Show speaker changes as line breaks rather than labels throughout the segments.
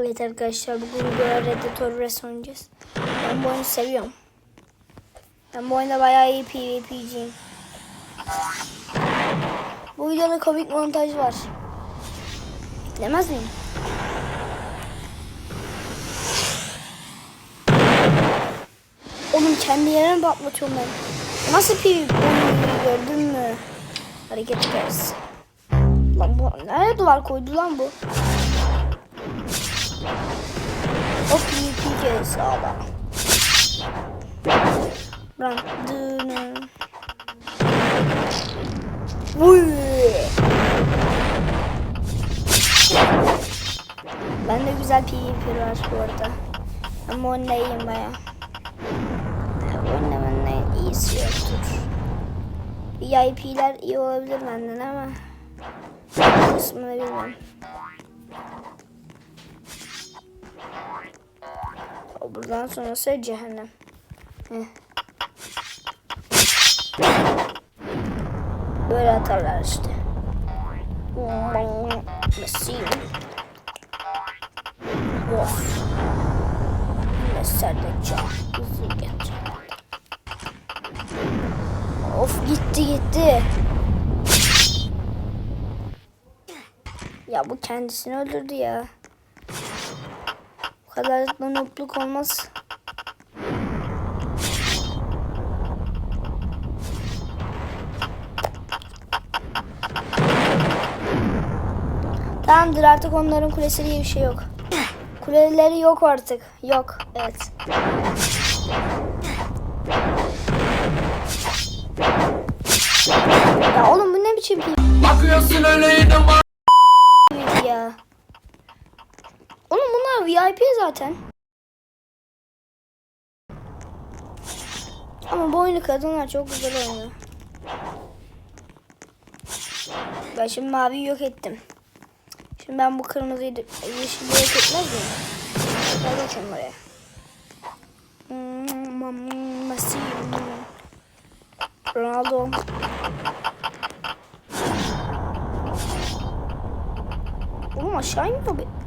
Evet arkadaşlar bugün böyle Redditor Res oynayacağız. Ben bu oyunu seviyorum. Ben bu oyunda bayağı iyi PvP'ciyim. Bu videoda komik montaj var. Demez miyim? Oğlum kendi yerine patlatıyorum ben. Nasıl PvP gördün mü? Hareket çıkarız. Lan bu nereye duvar koydu lan bu? O PvP kere sağda. Lan dını. Ben de güzel PvP var bu arada. Ama onunla iyiyim baya. Onunla benden iyisi yoktur. VIP'ler iyi olabilir benden ama kısmını bilmem. Buradan sonrası cehennem. Böyle atarlar işte. Messi. Of. Mesela de çok hızlı geçti. Of gitti gitti. Ya bu kendisini öldürdü ya. Bu kadar nonopluk olmaz. Tamamdır artık onların kulesi diye bir şey yok. Kuleleri yok artık. Yok. Evet. Ya oğlum bu ne biçim
Bakıyorsun öyle yine var.
PvP ya? VIP zaten. Ama bu kadınlar çok güzel oynuyor. Ben şimdi maviyi yok ettim. Şimdi ben bu kırmızıyı yeşili yok etmez miyim? Gel bakayım Messi. Ronaldo. Oğlum aşağı iniyor be.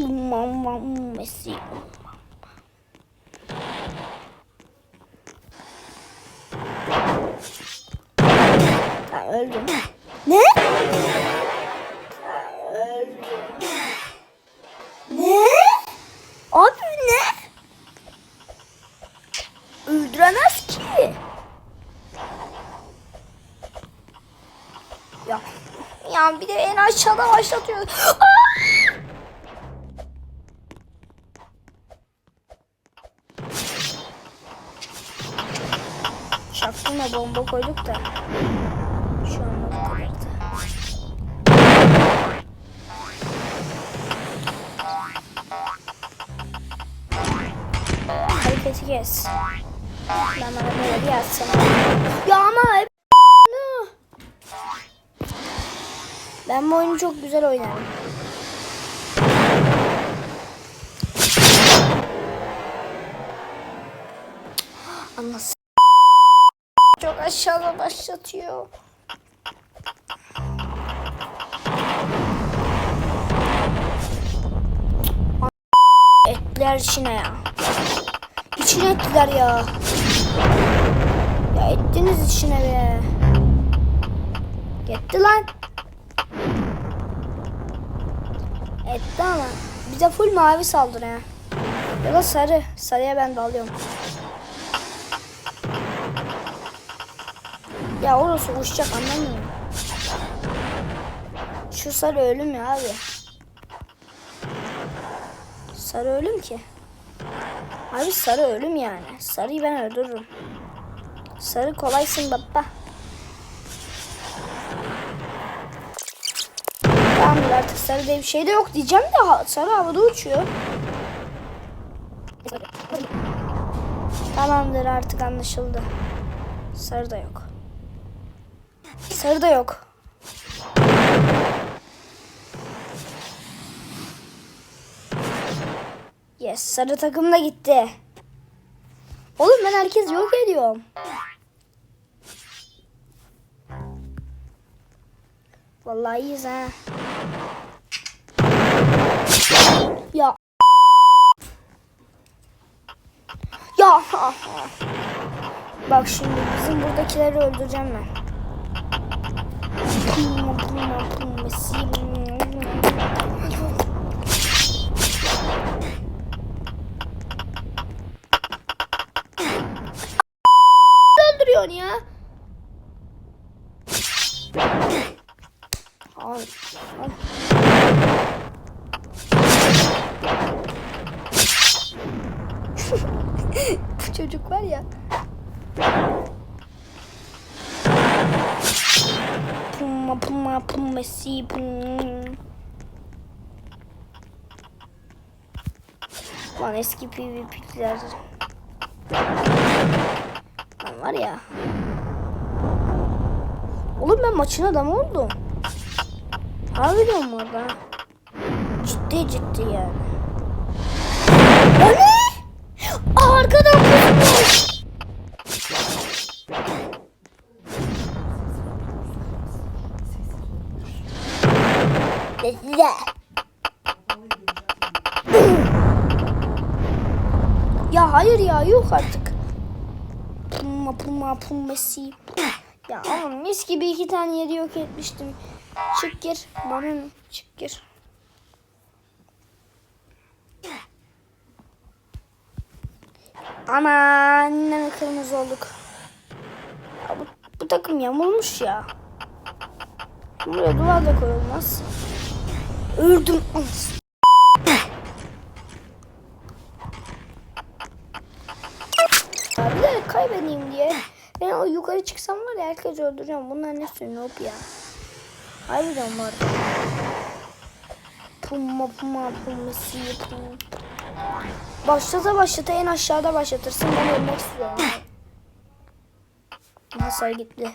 Mama Messi. Ha, öldüm. Ne? Ne? Abi ne? Öldüremez ki. Ya, ya bir de en aşağıda başlatıyor. Aa! Şaktığına bomba koyduk da. Şu an bu kadardı. Hareketi kes. Ben böyle bir yazsana. Ya ama hep Ben bu oyunu çok güzel oynarım. Anlasın. Çok aşağıda başlatıyor. Ettiler içine ya. İçine ettiler ya. Ya ettiniz içine be. Gitti lan. Etti ama. Bize full mavi saldırı ya. Ya da sarı. Sarıya ben dalıyorum. Ya orası uçacak anlamıyorum. Şu sarı ölüm ya abi. Sarı ölüm ki. Abi sarı ölüm yani. Sarıyı ben öldürürüm. Sarı kolaysın baba. Tamamdır artık sarı diye bir şey de yok diyeceğim de sarı havada uçuyor. Tamamdır artık anlaşıldı. Sarı da yok. Sarı da yok. Yes sarı takım da gitti. Oğlum ben herkes yok ediyorum. Vallahi iyiyiz ha. Ya. Ya. Bak şimdi bizim buradakileri öldüreceğim ben öldürüyorsun ya? Ay, ay. Bu çocuk var ya. Puma puma puma si pum. Lan eski PvP'ler. Lan var ya. Oğlum ben maçın adamı oldum. Harbiden orada. Ciddi ciddi yani. O hayır ya yok artık. Puma puma pumesi. Ya oğlum mis gibi iki tane yeri yok etmiştim. Çık gir. Bana? Çık gir. Aman ne kırmızı olduk. Ya bu, bu takım yamulmuş ya. Buraya duvar da koyulmaz. Öldüm. Anasını. Yukarı çıksam var ya herkes öldüreceğim. Bunlar ne sünop ya. Harbiden var. Pumma pumma pummasi pum. Başlata başlata en aşağıda başlatırsın. Ben ölmek istiyorum. Nasıl gitti?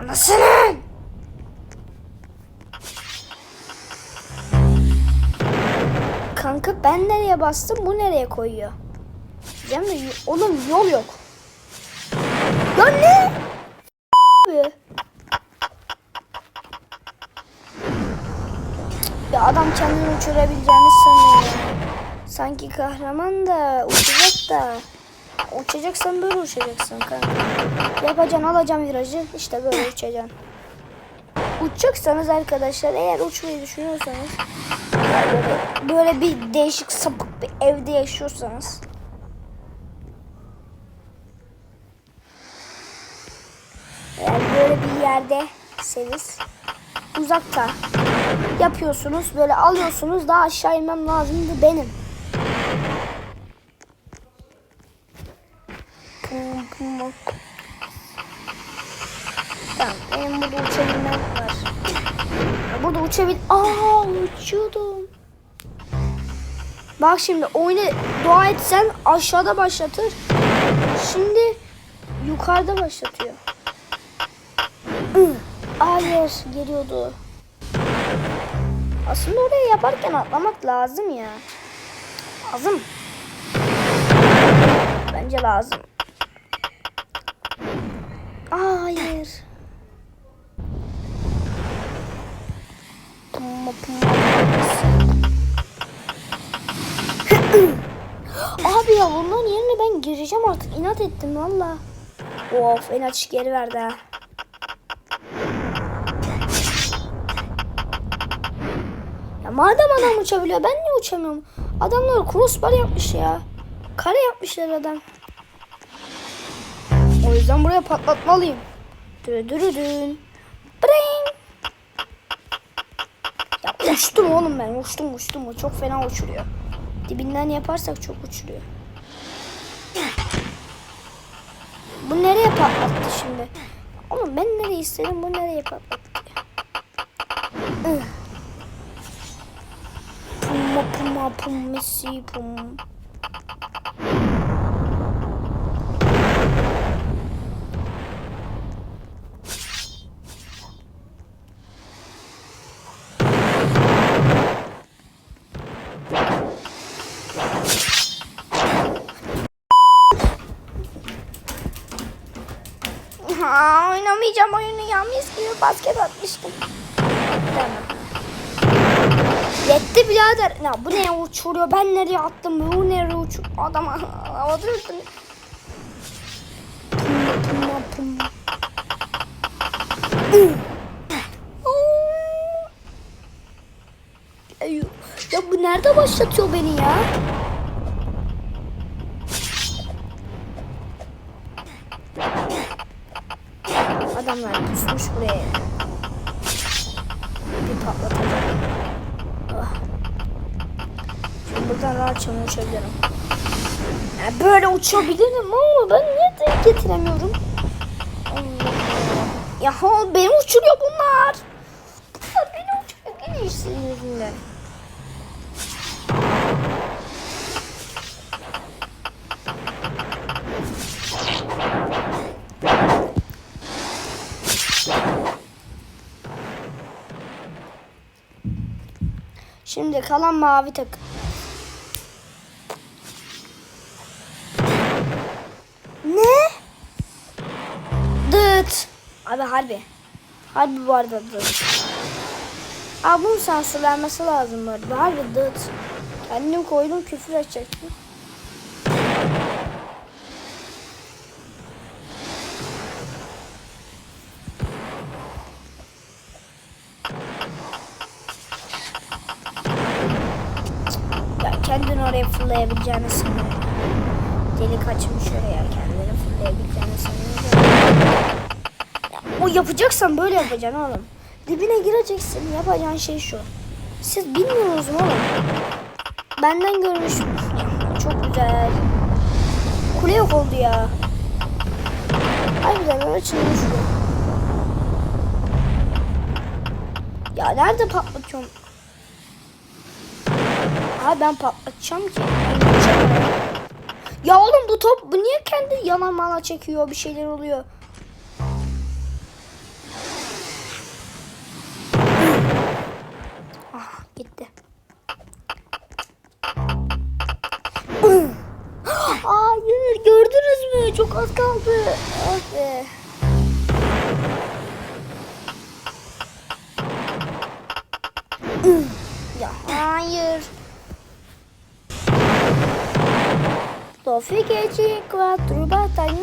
Anasını! Kanka ben nereye bastım bu nereye koyuyor? Diyeceğim de oğlum yol yok. Ya ne? Ya adam kendini uçurabileceğini sanıyor. Sanki kahraman da uçacak da. Uçacaksan böyle uçacaksın kanka. Yapacaksın alacaksın virajı işte böyle uçacaksın. Uçacaksanız arkadaşlar eğer uçmayı düşünüyorsanız böyle, bir değişik sapık bir evde yaşıyorsanız eğer böyle bir yerde seniz uzakta yapıyorsunuz böyle alıyorsunuz daha aşağı inmem lazımdı benim. Tamam benim burada uçabilmem var. Ya Burada uçabil... Aa uçuyordum. Bak şimdi oyunu dua etsen aşağıda başlatır. Şimdi yukarıda başlatıyor. Hayır geliyordu. Aslında oraya yaparken atlamak lazım ya. Lazım. Bence lazım. Hayır. Abi ya bunların yerine ben gireceğim artık. İnat ettim valla. Of en açık geri verdi ha. Ya madem adam uçabiliyor ben niye uçamıyorum? Adamlar crossbar yapmış ya. Kare yapmışlar adam. O yüzden buraya patlatmalıyım. Dürüdürüdün. Bring. Ya uçtum oğlum ben. Uçtum uçtum. Çok fena uçuruyor. Dibinden yaparsak çok uçuruyor. Bu nereye patlattı şimdi? Oğlum ben nereye istedim bu nereye patlattı? Ih. Pumma pumma pum messi pum. Ha, oynamayacağım oyunu ya mis gibi basket atmıştım. Yetti birader. Ya bu ne uçuruyor? Ben nereye attım? Bu nereye uçuyor? Adam havada. Ay, Ya bu nerede başlatıyor beni ya? Adamlar pusmuş buraya. Bir patlatacağım. Ah. Şimdi buradan rahatça uçabilirim. Ya böyle uçabilirim ama ben niye denk getiremiyorum? Ya ha, beni uçuruyor bunlar. Bunlar beni uçuruyor. İşte yüzünden. Şimdi kalan mavi takım. Ne? Dıt. Abi harbi. Harbi bu arada dıt. Abi bunun sansürlenmesi lazım bu arada. Harbi dıt. Kendim koydum küfür edecektim. Fırlayabileceğini sanıyorum. Deli kaçmış oraya kendini fırlayabileceğini sanıyorum. O yapacaksan böyle yapacaksın oğlum. Dibine gireceksin. Yapacağın şey şu. Siz bilmiyorsunuz oğlum? Benden görmüş. Çok güzel. Kule yok oldu ya. Harbiden öyle şu. Ya nerede patlatıyorum? Abi ben patlatacağım ki. Ya oğlum bu top bu niye kendi yalan mala çekiyor bir şeyler oluyor. Ah gitti. Hayır gördünüz mü? Çok az kaldı. Ah be. Ya hayır. Lo figeci quattro battaglie.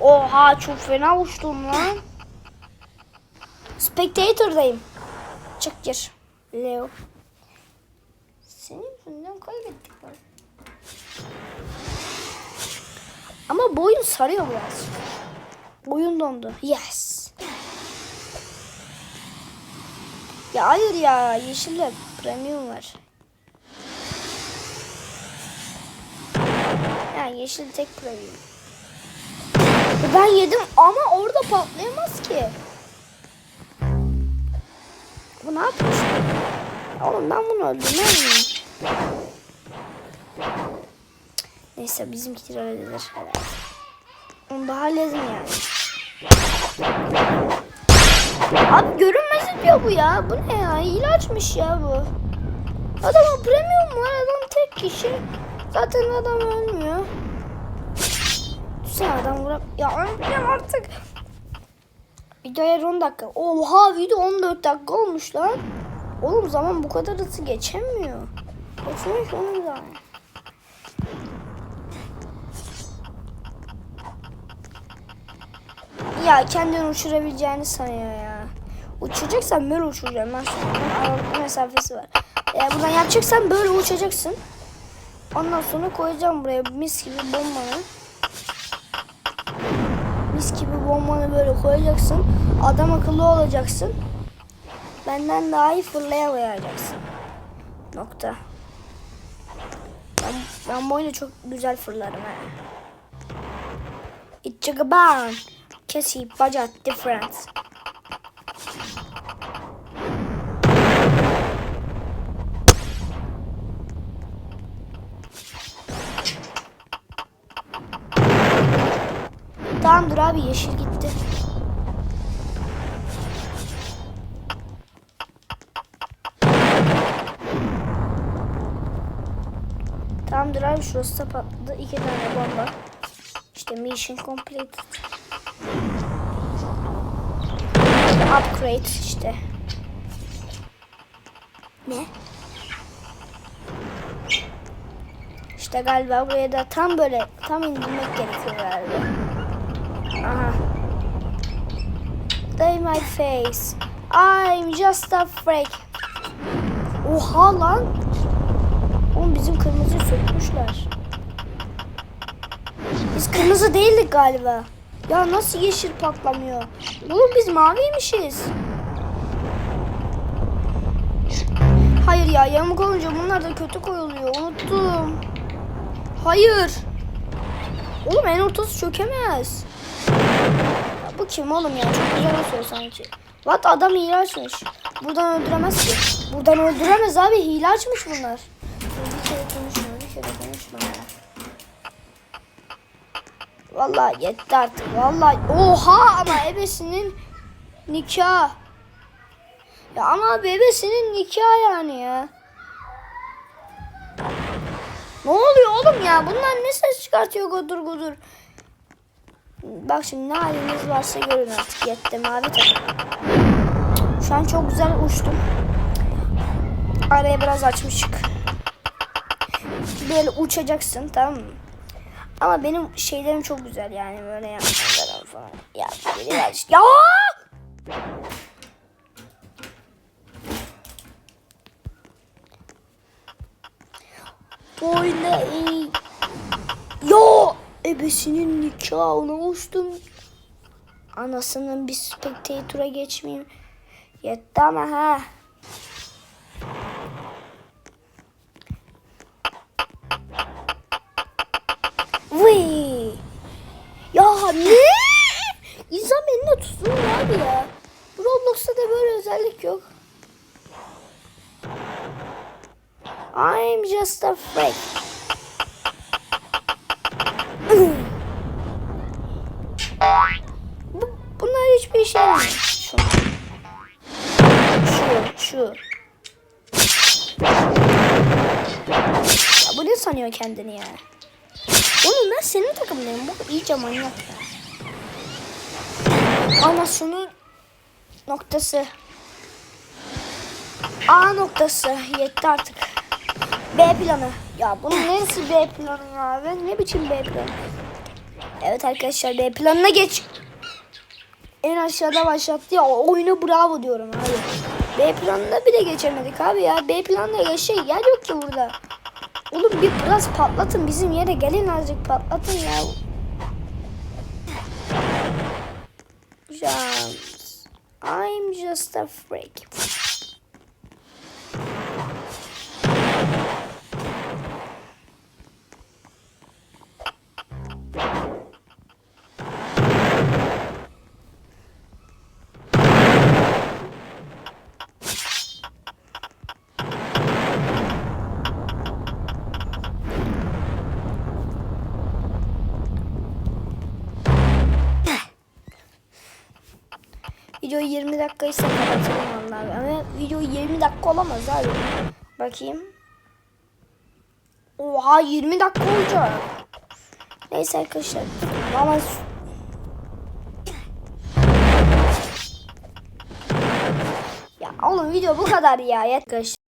Oha çok fena uçtum lan. Spectator'dayım. Çık gir. Leo. Senin yüzünden kaybettik lan. Ama boyun sarıyor biraz. Boyun dondu. Yes. Ya hayır ya yeşilde premium var. Ya yeşil tek premium. Ya Ben yedim ama orada patlayamaz ki. Bu ne yapıyor şimdi? Ya Oğlum ben bunu öldürmem? Neyse bizimkiler herhalde. Onu da halledin yani. Abi görünmez diyor bu ya. Bu ne ya? İlaçmış ya bu. Adamın premium var. Adam tek kişi. Zaten adam ölmüyor. Sen adam vuram... Ya ölmeyeceğim artık. Videoya 10 dakika. Oha video 14 dakika olmuş lan. Oğlum zaman bu kadar hızlı geçemiyor. Geçmiyor ki onun. Ya kendini uçurabileceğini sanıyor ya. Uçacaksan böyle uçuracaksın. Ben sana mesafesi var. Eğer buradan yapacaksan böyle uçacaksın. Ondan sonra koyacağım buraya mis gibi bombanı. Mis gibi bombanı böyle koyacaksın. Adam akıllı olacaksın. Benden daha iyi fırlayamayacaksın. Nokta. Ben, ben bu oyunu çok güzel fırlarım ha. İtçıgıban. Kesi bacak difference. Tamamdır abi yeşil gitti. Tamamdır abi şurası da patladı. İki tane bomba. İşte mission completed. Upgrade işte. Ne? İşte galiba buraya da tam böyle tam indirmek gerekiyor galiba. They my face. I'm just a freak. Oha lan. Oğlum bizim kırmızıyı sökmüşler. Biz kırmızı değildik galiba. Ya nasıl yeşil patlamıyor? Oğlum biz maviymişiz. Hayır ya yamuk olunca bunlar da kötü koyuluyor. Unuttum. Hayır. Oğlum en ortası çökemez. Bu kim oğlum ya? Çok güzel atıyor sanki. What adam hile açmış. Buradan öldüremez ki. Buradan öldüremez abi. Hile açmış bunlar. Bir kere konuşma, bir kere konuşma ya. Vallahi yetti artık. Vallahi oha ama ebesinin nikah. Ya ama abi ebesinin nikah yani ya. Ne oluyor oğlum ya? Bunlar ne ses çıkartıyor gudur gudur. Bak şimdi ne haliniz varsa görün artık. Yetti mavi takım. Şu an çok güzel uçtum. Araya biraz açmışık. Böyle uçacaksın tamam mı? Ama benim şeylerim çok güzel yani böyle yapmalar falan. Ya işte. Ya! Böyle iyi. Ebesinin nikahına uçtum. Anasının bir spectator'a geçmeyeyim. Yetti ama ha. Vıy. Ya ne? İnsan beni de tutsun abi ya. Roblox'ta da böyle özellik yok. I'm just a freak. Sanıyor kendini ya? Oğlum ben senin takımdayım. Bu iyice manyak ya. Anasının noktası. A noktası. Yetti artık. B planı. Ya bunun neresi B planı ya? Ben ne biçim B planı? Evet arkadaşlar B planına geç. En aşağıda başlattı ya o oyuna bravo diyorum abi. B planına bile geçemedik abi ya. B planında yaşay yer yok ki burada. Oğlum bir biraz patlatın bizim yere gelin azıcık patlatın ya. Jams. I'm just a freak. Video 20 dakikaysa kapatırım vallahi. Ama video 20 dakika olamaz abi. Bakayım. Oha 20 dakika olacak. Neyse arkadaşlar. Ama ya oğlum video bu kadar ya. Arkadaşlar.